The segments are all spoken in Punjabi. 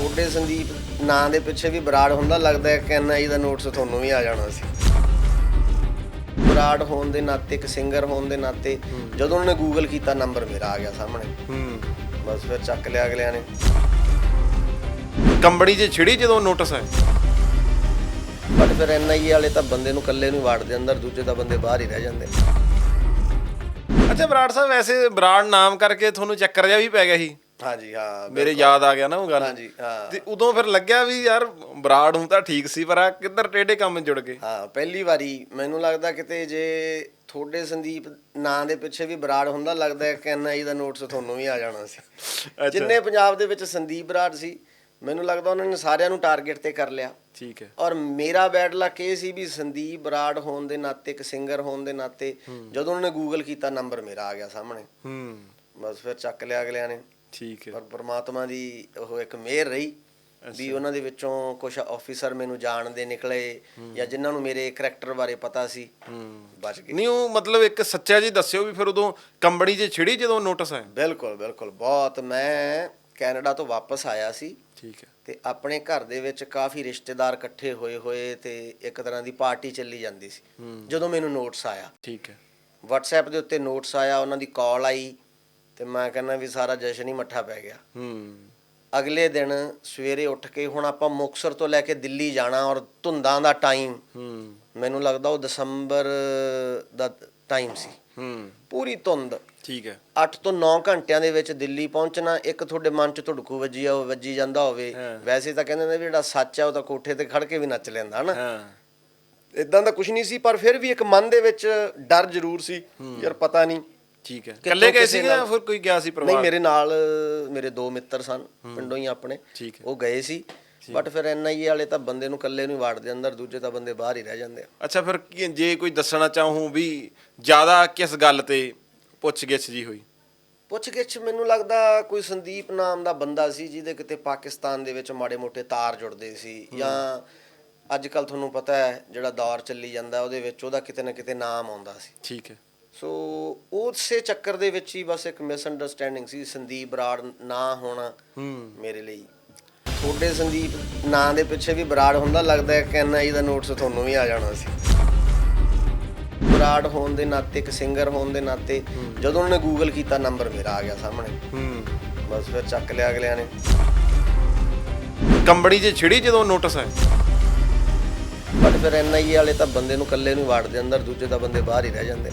ਤੁਹਾਡੇ ਸੰਦੀਪ ਨਾਂ ਦੇ ਪਿੱਛੇ ਵੀ ਬਰਾੜ ਹੁੰਦਾ ਲੱਗਦਾ ਹੈ ਕਿ ਐਨਆਈ ਦਾ ਨੋਟਿਸ ਤੁਹਾਨੂੰ ਵੀ ਆ ਜਾਣਾ ਸੀ। ਬਰਾੜ ਹੋਣ ਦੇ ਨਾਤੇ ਇੱਕ ਸਿੰਗਰ ਹੋਣ ਦੇ ਨਾਤੇ ਜਦੋਂ ਉਹਨੇ ਗੂਗਲ ਕੀਤਾ ਨੰਬਰ ਮੇਰਾ ਆ ਗਿਆ ਸਾਹਮਣੇ। ਹੂੰ। ਬਸ ਫਿਰ ਚੱਕ ਲਿਆ ਅਗਲਿਆਂ ਨੇ। ਕੰਬਣੀ 'ਚ ਛਿੜੀ ਜਦੋਂ ਨੋਟਿਸ ਹੈ ਬਟ ਫਿਰ ਐਨਆਈ ਵਾਲੇ ਤਾਂ ਬੰਦੇ ਨੂੰ ਇਕੱਲੇ ਨੂੰ ਹੀ ਵਾੜਦੇ ਅੰਦਰ ਦੂਜੇ ਤਾਂ ਬੰਦੇ ਬਾਹਰ ਹੀ ਰਹਿ ਜਾਂਦੇ। ਅੱਛਾ ਬਰਾੜ ਸਾਹਿਬ ਵੈਸੇ ਬਰਾੜ ਨਾਮ ਕਰਕੇ ਤੁਹਾਨੂੰ ਚੱਕਰ ਜਿਹਾ ਵੀ ਪੈ ਗਿਆ ਸੀ? ਹਾਂਜੀ ਹਾਂ ਮੇਰੇ ਯਾਦ ਆ ਗਿਆ ਨਾ ਉਹ ਗੱਲ। ਹਾਂਜੀ ਹਾਂ। ਤੇ ਉਦੋਂ ਫਿਰ ਲੱਗਿਆ ਵੀ ਯਾਰ ਬਰਾੜ ਹੂੰ ਤਾਂ ਠੀਕ ਸੀ ਪਰ ਆ ਕਿੱਧਰ ਟੇਢੇ ਕੰਮ ਜੁੜ ਗਏ। ਹਾਂ ਪਹਿਲੀ ਵਾਰੀ ਮੈਨੂੰ ਲੱਗਦਾ ਕਿਤੇ ਜੇ ਤੁਹਾਡੇ ਸੰਦੀਪ ਨਾਂ ਦੇ ਪਿੱਛੇ ਵੀ ਬਰਾੜ ਹੁੰਦਾ ਲੱਗਦਾ ਹੈ ਕਿ ਐਨਆਈ ਦਾ ਨੋਟਿਸ ਤੁਹਾਨੂੰ ਵੀ ਆ ਜਾਣਾ ਸੀ। ਜਿੰਨੇ ਪੰਜਾਬ ਦੇ ਵਿੱਚ ਸੰਦੀਪ ਬਰਾੜ ਸੀ ਮੈਨੂੰ ਲੱਗਦਾ ਉਹਨਾਂ ਨੇ ਸਾਰਿਆਂ ਨੂੰ ਟਾਰਗੇਟ ਤੇ ਕਰ ਲਿਆ। ਠੀਕ ਹੈ। ਔਰ ਮੇਰਾ ਬੈਡ ਲੱਕ ਇਹ ਸੀ ਵੀ ਸੰਦੀਪ ਬਰਾੜ ਹੋਣ ਦੇ ਨਾਤੇ ਇੱਕ ਸਿੰਗਰ ਹੋਣ ਦੇ ਨਾਤੇ ਜਦੋਂ ਉਹਨਾਂ ਨੇ ਗੂਗਲ ਕੀਤਾ ਨੰਬਰ ਮੇਰਾ ਆ ਗਿਆ ਸਾਹਮਣੇ। ਹੂੰ। ਬਸ ਫਿਰ ਚੱਕ ਲਿਆ ਅਗਲਿਆਂ ਨੇ। ਠੀਕ ਹੈ। ਪਰ ਪ੍ਰਮਾਤਮਾ ਦੀ ਉਹ ਇੱਕ ਮਿਹਰ ਰਹੀ ਵੀ ਉਹਨਾਂ ਦੇ ਵਿੱਚੋਂ ਕੁਝ ਆਫੀਸਰ ਮੈਨੂੰ ਜਾਣਦੇ ਨਿਕਲੇ ਜਾਂ ਜਿਨ੍ਹਾਂ ਨੂੰ ਮੇਰੇ ਕਰੈਕਟਰ ਬਾਰੇ ਪਤਾ ਸੀ ਬਚ ਗਏ। ਨਹੀਂ ਉਹ ਮਤਲਬ ਇੱਕ ਸੱਚਾ ਜੀ ਦੱਸਿਓ ਵੀ ਫਿਰ ਉਦੋਂ ਕੰਬਣੀ 'ਚ ਛਿੜੀ ਜਦੋਂ ਨੋਟਿਸ ਹੈ ਬਿਲਕੁਲ ਬਿਲਕੁਲ। ਬਹੁਤ ਮੈਂ ਕੈਨੇਡਾ ਤੋਂ ਵਾਪਸ ਆਇਆ ਸੀ ਠੀਕ ਹੈ। ਤੇ ਆਪਣੇ ਘਰ ਦੇ ਵਿੱਚ ਕਾਫੀ ਰਿਸ਼ਤੇਦਾਰ ਇਕੱਠੇ ਹੋਏ ਹੋਏ ਤੇ ਇੱਕ ਤਰ੍ਹਾਂ ਦੀ ਪਾਰਟੀ ਚੱਲੀ ਜਾਂਦੀ ਸੀ। ਜਦੋਂ ਮੈਨੂੰ ਨੋਟਿਸ ਆਇਆ। ਠੀਕ ਹੈ। WhatsApp ਦੇ ਉੱਤੇ ਨੋਟਿਸ ਆਇਆ ਉਹਨਾਂ ਦੀ ਕਾਲ ਆਈ। ਤੇ ਮੈਂ ਕਹਿੰਦਾ ਵੀ ਸਾਰਾ ਜਸ਼ਨ ਹੀ ਮੱਠਾ ਪੈ ਗਿਆ। ਹੂੰ। ਅਗਲੇ ਦਿਨ ਸਵੇਰੇ ਉੱਠ ਕੇ ਹੁਣ ਆਪਾਂ ਮੁਕਸਰ ਤੋਂ ਲੈ ਕੇ ਦਿੱਲੀ ਜਾਣਾ ਔਰ ਧੁੰਦਾਂ ਦਾ ਟਾਈਮ। ਹੂੰ। ਮੈਨੂੰ ਲੱਗਦਾ ਉਹ ਦਸੰਬਰ ਦਾ ਟਾਈਮ ਸੀ। ਹੂੰ। ਪੂਰੀ ਧੁੰਦ। ਠੀਕ ਹੈ। 8 ਤੋਂ 9 ਘੰਟਿਆਂ ਦੇ ਵਿੱਚ ਦਿੱਲੀ ਪਹੁੰਚਣਾ ਇੱਕ ਤੁਹਾਡੇ ਮਨ 'ਚ ਧੁੜਕੂ ਵੱਜੀ ਆ ਉਹ ਵੱਜੀ ਜਾਂਦਾ ਹੋਵੇ। ਵੈਸੇ ਤਾਂ ਕਹਿੰਦੇ ਨੇ ਵੀ ਜਿਹੜਾ ਸੱਚ ਆ ਉਹ ਤਾਂ ਕੋਠੇ ਤੇ ਖੜ ਕੇ ਵੀ ਨੱਚ ਲੈਂਦਾ ਹਨਾ? ਹਾਂ। ਇਦਾਂ ਦਾ ਕੁਝ ਨਹੀਂ ਸੀ ਪਰ ਫਿਰ ਵੀ ਇੱਕ ਮਨ ਦੇ ਵਿੱਚ ਡਰ ਜ਼ਰੂਰ ਸੀ ਯਾਰ ਪਤਾ ਨਹੀਂ ਠੀਕ ਹੈ। ਇਕੱਲੇ ਗਏ ਸੀ ਜਾਂ ਫਿਰ ਕੋਈ ਗਿਆ ਸੀ ਨਹੀਂ ਪਰਿਵਾਰ? ਮੇਰੇ ਨਾਲ ਮੇਰੇ ਦੋ ਮਿੱਤਰ ਸਨ ਪਿੰਡੋਂ ਹੀ ਆਪਣੇ। ਉਹ ਗਏ ਸੀ। ਬਟ ਫਿਰ ਐਨਆਈਏ ਵਾਲੇ ਤਾਂ ਬੰਦੇ ਨੂੰ ਇਕੱਲੇ ਨੂੰ ਵਾੜਦੇ ਅੰਦਰ ਦੂਜੇ ਤਾਂ ਬੰਦੇ ਬਾਹਰ ਹੀ ਰਹਿ ਜਾਂਦੇ ਆ। ਅੱਛਾ ਫਿਰ ਜੇ ਕੋਈ ਦੱਸਣਾ ਚਾਹੂੰ ਵੀ ਜ਼ਿਆਦਾ ਕਿਸ ਗੱਲ ਤੇ ਪੁੱਛ ਗਿੱਛ ਜੀ ਹੋਈ? ਪੁੱਛ ਗਿੱਛ ਮੈਨੂੰ ਲੱਗਦਾ ਕੋਈ ਸੰਦੀਪ ਨਾਮ ਦਾ ਬੰਦਾ ਸੀ ਜਿਹਦੇ ਕਿਤੇ ਪਾਕਿਸਤਾਨ ਦੇ ਵਿੱਚ ਮਾੜੇ ਮੋਟੇ ਤਾਰ ਜੁੜਦੇ ਸੀ ਜਾਂ ਅੱਜ ਕੱਲ ਤੁਹਾਨੂੰ ਪਤਾ ਹੈ ਜਿਹੜਾ ਦੌਰ ਚੱਲੀ ਜਾਂਦਾ ਉਹਦੇ ਵਿੱਚ ਉਹਦਾ ਕਿਤੇ ਨਾ ਕਿਤੇ ਨਾਮ ਆਉਂਦਾ ਸੀ। ਠੀਕ ਹੈ। ਸੋ ਉਸੇ ਚੱਕਰ ਦੇ ਵਿੱਚ ਹੀ ਬਸ ਇੱਕ ਮਿਸ ਅੰਡਰਸਟੈਂਡਿੰਗ ਸੀ ਸੰਦੀਪ ਬਰਾੜ ਨਾ ਹੋਣਾ ਹੂੰ। ਮੇਰੇ ਲਈ। ਤੁਹਾਡੇ ਸੰਦੀਪ ਨਾਂ ਦੇ ਪਿੱਛੇ ਵੀ ਬਰਾੜ ਹੁੰਦਾ ਲੱਗਦਾ ਹੈ ਕਿ ਐਨਆਈ ਦਾ ਨੋਟਿਸ ਤੁਹਾਨੂੰ ਵੀ ਆ ਜਾਣਾ ਸੀ। ਬਰਾੜ ਹੋਣ ਦੇ ਨਾਤੇ ਇੱਕ ਸਿੰਗਰ ਹੋਣ ਦੇ ਨਾਤੇ ਜਦੋਂ ਉਹਨੇ ਗੂਗਲ ਕੀਤਾ ਨੰਬਰ ਮੇਰਾ ਆ ਗਿਆ ਸਾਹਮਣੇ। ਹੂੰ। ਬਸ ਫਿਰ ਚੱਕ ਲਿਆ ਅਗਲਿਆਂ ਨੇ। ਕੰਬਣੀ 'ਚ ਛਿੜੀ ਜਦੋਂ ਨੋਟਿਸ ਹੈ ਬਟ ਫਿਰ ਐਨਆਈਏ ਵਾਲੇ ਤਾਂ ਬੰਦੇ ਨੂੰ ਇਕੱਲੇ ਨੂੰ ਵਾੜਦੇ ਅੰਦਰ ਦੂਜੇ ਤਾਂ ਬੰਦੇ ਬਾਹਰ ਹੀ ਰਹਿ ਜਾਂਦੇ।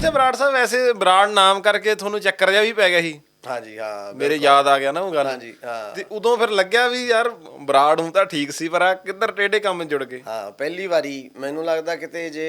ਅੱਛਾ ਬਰਾੜ ਸਾਹਿਬ ਵੈਸੇ ਬਰਾੜ ਨਾਮ ਕਰਕੇ ਤੁਹਾਨੂੰ ਚੱਕਰ ਜਿਹਾ ਵੀ ਪੈ ਗਿਆ ਸੀ। ਹਾਂਜੀ ਹਾਂ ਮੇਰੇ ਯਾਦ ਆ ਗਿਆ ਨਾ ਉਹ ਗੱਲ। ਹਾਂਜੀ ਹਾਂ। ਤੇ ਉਦੋਂ ਫਿਰ ਲੱਗਿਆ ਵੀ ਯਾਰ ਬਰਾੜ ਹੂੰ ਤਾਂ ਠੀਕ ਸੀ ਪਰ ਆ ਕਿੱਧਰ ਟੇਢੇ ਕੰਮ ਜੁੜ ਗਏ। ਹਾਂ ਪਹਿਲੀ ਵਾਰੀ ਮੈਨੂੰ ਲੱਗਦਾ ਕਿਤੇ ਜੇ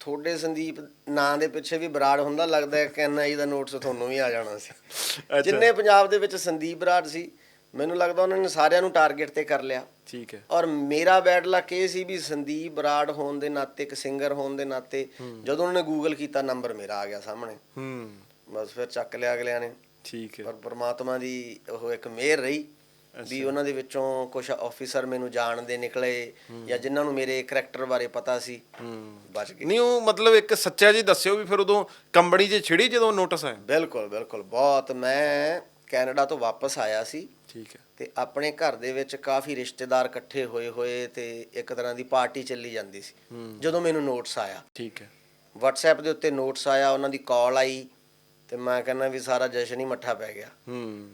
ਤੁਹਾਡੇ ਸੰਦੀਪ ਨਾਂ ਦੇ ਪਿੱਛੇ ਵੀ ਬਰਾੜ ਹੁੰਦਾ ਲੱਗਦਾ ਕਿ ਐਨਆਈ ਦਾ ਨੋਟਿਸ ਤੁਹਾਨੂੰ ਵੀ ਆ ਜਾਣਾ ਸੀ। ਜਿੰਨੇ ਪੰਜਾਬ ਦੇ ਵਿੱਚ ਸੰਦੀਪ ਬਰਾੜ ਸੀ ਮੈਨੂੰ ਲੱਗਦਾ ਉਹਨਾਂ ਨੇ ਸਾਰਿਆਂ ਨੂੰ ਟਾਰਗੇਟ ਤੇ ਕਰ ਲਿਆ। ਠੀਕ ਹੈ। ਔਰ ਮੇਰਾ ਬੈਡ ਲੱਕ ਇਹ ਸੀ ਵੀ ਸੰਦੀਪ ਬਰਾੜ ਹੋਣ ਦੇ ਨਾਤੇ ਇੱਕ ਸਿੰਗਰ ਹੋਣ ਦੇ ਨਾਤੇ ਜਦੋਂ ਉਹਨਾਂ ਨੇ ਗੂਗਲ ਕੀਤਾ ਨੰਬਰ ਮੇਰਾ ਆ ਗਿਆ ਸਾਹਮਣੇ। ਹੂੰ। ਬਸ ਫਿਰ ਚੱਕ ਲਿਆ ਅਗਲਿਆਂ ਨੇ। ਠੀਕ ਹੈ। ਪਰ ਪ੍ਰਮਾਤਮਾ ਦੀ ਉਹ ਇੱਕ ਮਿਹਰ ਰਹੀ ਵੀ ਉਹਨਾਂ ਦੇ ਵਿੱਚੋਂ ਕੁਝ ਆਫੀਸਰ ਮੈਨੂੰ ਜਾਣਦੇ ਨਿਕਲੇ ਜਾਂ ਜਿਨ੍ਹਾਂ ਨੂੰ ਮੇਰੇ ਕਰੈਕਟਰ ਬਾਰੇ ਪਤਾ ਸੀ ਹੂੰ। ਬਚ ਗਏ। ਨਹੀਂ ਉਹ ਮਤਲਬ ਇੱਕ ਸੱਚਾ ਜੀ ਦੱਸਿਓ ਵੀ ਫਿਰ ਉਦੋਂ ਕੰਬਣੀ 'ਚ ਛਿੜੀ ਜਦੋਂ ਨੋਟਿਸ ਹੈ ਬਿਲਕੁਲ ਬਿਲਕੁਲ। ਬਹੁਤ ਮੈਂ ਕੈਨੇਡਾ ਤੋਂ ਵਾਪਸ ਆਇਆ ਸੀ। ਠੀਕ ਹੈ। ਤੇ ਆਪਣੇ ਘਰ ਦੇ ਵਿੱਚ ਕਾਫੀ ਰਿਸ਼ਤੇਦਾਰ ਇਕੱਠੇ ਹੋਏ ਹੋਏ ਤੇ ਇੱਕ ਤਰ੍ਹਾਂ ਦੀ ਪਾਰਟੀ ਚੱਲੀ ਜਾਂਦੀ ਸੀ। ਜਦੋਂ ਮੈਨੂੰ ਨੋਟਿਸ ਆਇਆ। ਠੀਕ ਹੈ। WhatsApp ਦੇ ਉੱਤੇ ਨੋਟਿਸ ਆਇਆ ਉਹਨਾਂ ਦੀ ਕਾਲ ਆਈ ਤੇ ਮੈਂ ਕਹਿੰਦਾ ਵੀ ਸਾਰਾ ਜਸ਼ਨ ਹੀ ਮੱਠਾ ਪੈ ਗਿਆ। ਹੂੰ।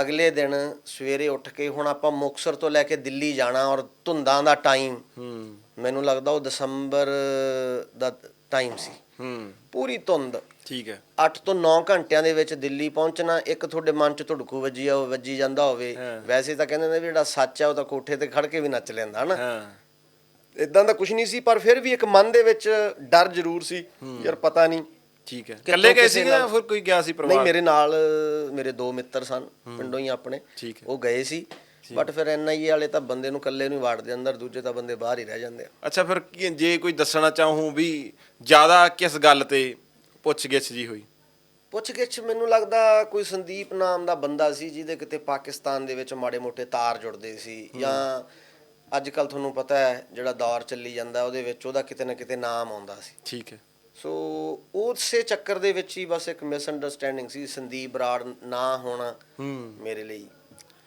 ਅਗਲੇ ਦਿਨ ਸਵੇਰੇ ਉੱਠ ਕੇ ਹੁਣ ਆਪਾਂ ਮੁਕਸਰ ਤੋਂ ਲੈ ਕੇ ਦਿੱਲੀ ਜਾਣਾ ਔਰ ਧੁੰਦਾਂ ਦਾ ਟਾਈਮ ਹੂੰ। ਮੈਨੂੰ ਲੱਗਦਾ ਉਹ ਦਸੰਬਰ ਦਾ ਟਾਈਮ ਸੀ। ਹੂੰ ਪੂਰੀ ਧੁੰਦ। ਠੀਕ ਹੈ। 8 ਤੋਂ 9 ਘੰਟਿਆਂ ਦੇ ਵਿੱਚ ਦਿੱਲੀ ਪਹੁੰਚਣਾ ਇੱਕ ਤੁਹਾਡੇ ਮਨ 'ਚ ਧੁੜਕੂ ਵੱਜੀ ਆ ਵੱਜੀ ਜਾਂਦਾ ਹੋਵੇ। ਵੈਸੇ ਤਾਂ ਕਹਿੰਦੇ ਨੇ ਵੀ ਜਿਹੜਾ ਸੱਚ ਆ ਉਹ ਤਾਂ ਕੋਠੇ ਤੇ ਖੜ ਕੇ ਵੀ ਨੱਚ ਲੈਂਦਾ ਹਨਾ? ਹਾਂ। ਇਦਾਂ ਦਾ ਕੁਝ ਨਹੀਂ ਸੀ ਪਰ ਫਿਰ ਵੀ ਇੱਕ ਮਨ ਦੇ ਵਿੱਚ ਡਰ ਜ਼ਰੂਰ ਸੀ। ਯਾਰ ਪਤਾ ਨਹੀਂ ਠੀਕ ਹੈ। ਇਕੱਲੇ ਗਏ ਸੀ ਜਾਂ ਫਿਰ ਕੋਈ ਗਿਆ ਸੀ ਨਹੀਂ ਪਰਿਵਾਰ? ਮੇਰੇ ਨਾਲ ਮੇਰੇ ਦੋ ਮਿੱਤਰ ਸਨ ਪਿੰਡੋਂ ਹੀ ਆਪਣੇ। ਉਹ ਗਏ ਸੀ। ਬਟ ਫਿਰ ਐਨਆਈਏ ਵਾਲੇ ਤਾਂ ਬੰਦੇ ਨੂੰ ਇਕੱਲੇ ਨੂੰ ਹੀ ਵਾੜਦੇ ਅੰਦਰ ਦੂਜੇ ਤਾਂ ਬੰਦੇ ਬਾਹਰ ਹੀ ਰਹਿ ਜਾਂਦੇ ਆ। ਅੱਛਾ ਫਿਰ ਕੀ- ਜੇ ਕੋਈ ਦੱਸਣਾ ਚਾਹੂੰ ਵੀ ਜ਼ਿਆਦਾ ਕਿਸ ਗੱਲ ਤੇ ਪੁੱਛ ਗਿੱਛ ਜੀ ਹੋਈ? ਪੁੱਛ ਗਿੱਛ ਮੈਨੂੰ ਲੱਗਦਾ ਕੋਈ ਸੰਦੀਪ ਨਾਮ ਦਾ ਬੰਦਾ ਸੀ ਜਿਹਦੇ ਕਿਤੇ ਪਾਕਿਸਤਾਨ ਦੇ ਵਿੱਚ ਮਾੜੇ ਮੋਟੇ ਤਾਰ ਜੁੜਦੇ ਸੀ ਜਾਂ ਅੱਜ ਕੱਲ ਤੁਹਾਨੂੰ ਪਤਾ ਹੈ ਜਿਹੜਾ ਦੌਰ ਚੱਲੀ ਜਾਂਦਾ ਉਹਦੇ ਵਿੱਚ ਉਹਦਾ ਕਿਤੇ ਨਾ ਕਿਤੇ ਨਾਮ ਆਉਂਦਾ ਸੀ। ਠੀਕ ਹੈ। ਸੋ ਉਸੇ ਚੱਕਰ ਦੇ ਵਿੱਚ ਹੀ ਬਸ ਇੱਕ ਮਿਸ ਅੰਡਰਸਟੈਂਡਿੰਗ ਸੀ ਸੰਦੀਪ ਬਰਾੜ ਨਾ ਹੋਣਾ ਹੂੰ। ਮੇਰੇ ਲਈ।